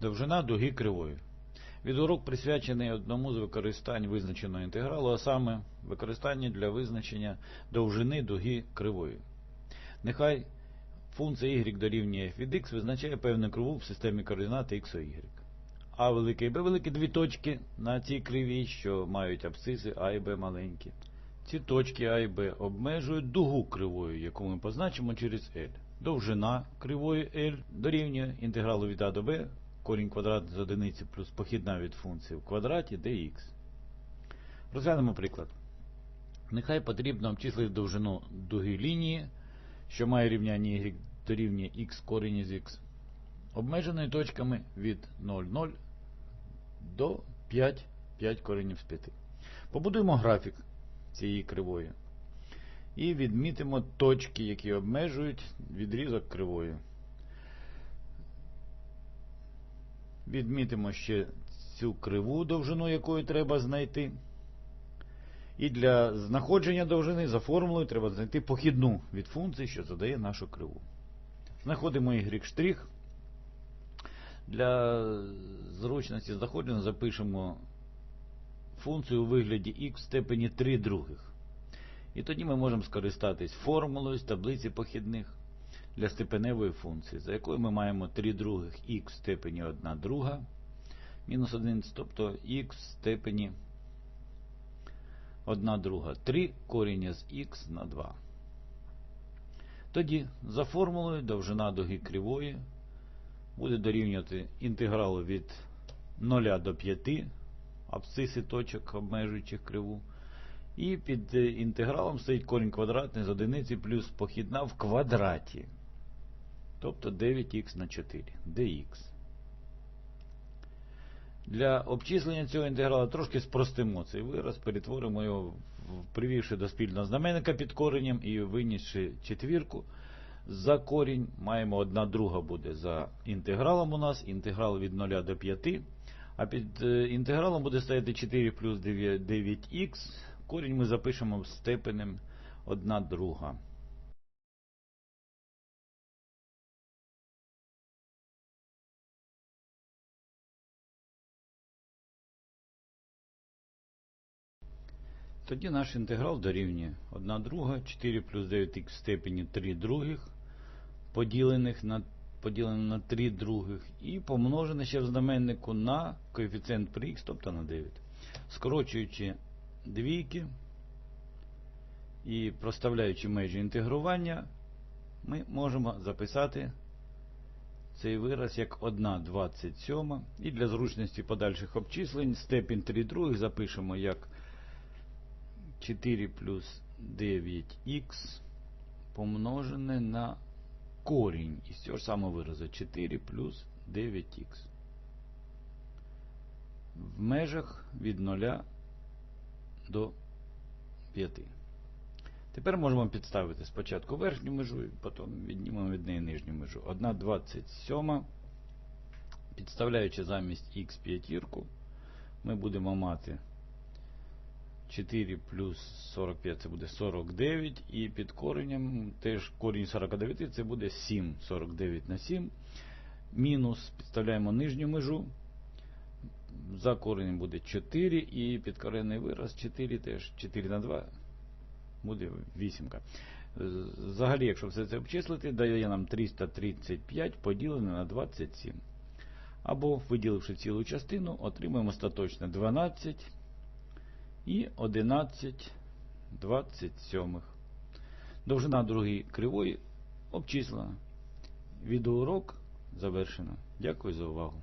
Довжина дуги кривої. Відеоурок присвячений одному з використань визначеного інтегралу, а саме використанню для визначення довжини дуги кривої. Нехай функція y дорівнює f від x визначає певну криву в системі координат x o y. А велике і b великі дві точки на цій кривій, що мають абсциси А і Б маленькі. Ці точки А і Б обмежують дугу кривої, яку ми позначимо через L. Довжина кривої L дорівнює інтегралу від А до Б, корінь квадратний з одиниці плюс похідна від функції в квадраті dx. Розглянемо приклад. Нехай потрібно обчислити довжину дуги лінії, що має рівняння y дорівнює x корінь із x, обмеженою точками від 0,0 до 5, 5 коренів з 5. Побудуємо графік цієї кривої. І відмітимо точки, які обмежують відрізок кривої. Відмітимо ще цю криву, довжину якої треба знайти. І для знаходження довжини за формулою треба знайти похідну від функції, що задає нашу криву. Знаходимо y'. Для зручності знаходження запишемо функцію у вигляді x в степені 3 других. І тоді ми можемо скористатись формулою з таблиці похідних для степеневої функції, за якою ми маємо 3 других х в степені 1 друга мінус 1, тобто х в степені 1 друга. 3 коріння з х на 2. Тоді за формулою довжина дуги кривої буде дорівнювати інтегралу від 0 до 5 абсциси точок, обмежуючих криву. І під інтегралом стоїть корінь квадратний з одиниці плюс похідна в квадраті. Тобто 9х на 4 dx. Для обчислення цього інтегралу трошки спростимо цей вираз, перетворимо його, привівши до спільного знаменника під коренем і винісши четвірку. За корінь маємо 1 друга буде за інтегралом у нас, інтеграл від 0 до 5. А під інтегралом буде стояти 4 плюс 9х. Корінь ми запишемо степенем 1 друга. Тоді наш інтеграл дорівнює 1 друга, 4 плюс 9х в степені 3 других, поділених на поділене на 3 других, і помножене ще в знаменнику на коефіцієнт при х, тобто на 9. Скорочуючи двійки і проставляючи межі інтегрування, ми можемо записати цей вираз як 1,27. І для зручності подальших обчислень степінь 3 других запишемо як 4 плюс 9х помножене на корінь із цього ж самого виразу 4 плюс 9х. В межах від 0 до 5. Тепер можемо підставити спочатку верхню межу, і потім віднімемо від неї нижню межу. 1,27. Підставляючи замість х п'ятірку, ми будемо мати 4 плюс 45 це буде 49. І під коренем теж корінь 49 це буде 7. 49 на 7. Мінус підставляємо нижню межу. За коренем буде 4. І підкоренний вираз 4 теж 4 на 2 буде 8. Взагалі, якщо все це обчислити, дає нам 335 поділене на 27. Або, виділивши цілу частину, отримаємо остаточно 12 і 11 27. Довжина другої кривої обчислена. Відеоурок завершено. Дякую за увагу.